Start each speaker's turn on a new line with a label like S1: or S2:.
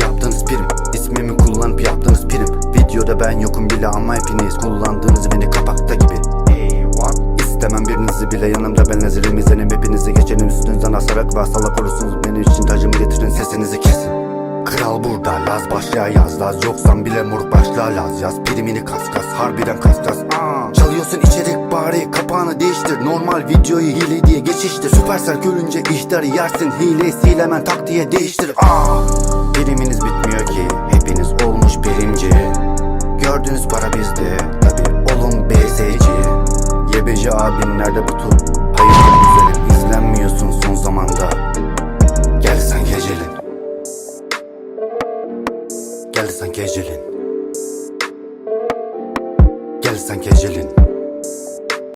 S1: Yaptığınız prim. İsmimi kullanıp yaptığınız prim. Videoda ben yokum bile ama hepiniz kullandığınız beni kapakta gibi. İstemem birinizi bile yanımda ben nazirim. İzlenim Hepinizi geçenim üstünüzden asarak ve salak olursunuz Benim için tacımı getirin sesinizi kesin. Kral burada laz başlaya yaz laz. Yoksan bile moruk başla laz. Yaz Primini kas kas harbiden kas kas. Aa, Çalıyorsun içerik bari kapağını değiştir. Normal videoyu hile diye geçiştir. Süpersel görünce ihtarı yersin. Hile sil hemen tak diye değiştir. Aa. Priminiz bitmiyor ki. Hepiniz olmuş primci Gördüğünüz para bizde. Tabi olun BSC YBC abin nerede bu tur? Hayırdır güzelim izlenmiyorsun son zamanda. Gel sen gecelin Gel sen gecelin Gel sen gecelin